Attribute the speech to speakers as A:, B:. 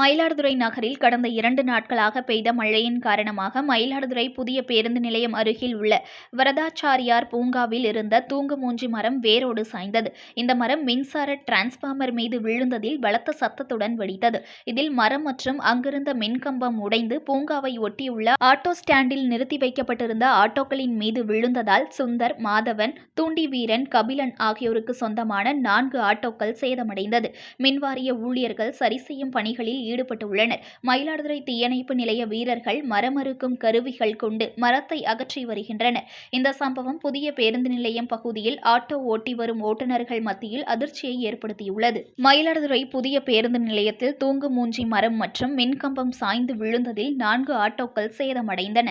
A: மயிலாடுதுறை நகரில் கடந்த இரண்டு நாட்களாக பெய்த மழையின் காரணமாக மயிலாடுதுறை புதிய பேருந்து நிலையம் அருகில் உள்ள வரதாச்சாரியார் பூங்காவில் இருந்த தூங்குமூஞ்சி மரம் வேரோடு சாய்ந்தது. இந்த மரம் மின்சார டிரான்ஸ்பார்மர் மீது விழுந்ததில் பலத்த சத்தத்துடன் வெடித்தது. இதில் மரம் மற்றும் அங்கிருந்த மின்கம்பம் உடைந்து பூங்காவை ஒட்டியுள்ள ஆட்டோ ஸ்டாண்டில் நிறுத்தி வைக்கப்பட்டிருந்த ஆட்டோக்களின் மீது விழுந்ததால் சுந்தர் மாதவன் தூண்டி வீரன் கபிலன் ஆகியோருக்கு சொந்தமான நான்கு ஆட்டோக்கள் சேதமடைந்தது. மின்வாரிய ஊழியர்கள் சரி செய்யும் பணிகளில் ஈடுபட்டுள்ளனர். மயிலாடுதுறை தீயணைப்பு நிலைய வீரர்கள் மரமறுக்கும் கருவிகள் கொண்டு மரத்தை அகற்றி வருகின்றனர். இந்த சம்பவம் புதிய பேருந்து நிலையம் பகுதியில் ஆட்டோ ஓட்டி வரும் ஓட்டுநர்கள் மத்தியில் அதிர்ச்சியை ஏற்படுத்தியுள்ளது. மயிலாடுதுறை புதிய பேருந்து நிலையத்தில் தூங்கு மூஞ்சி மரம் மற்றும் மின்கம்பம் சாய்ந்து விழுந்ததில் நான்கு ஆட்டோக்கள் சேதமடைந்தன.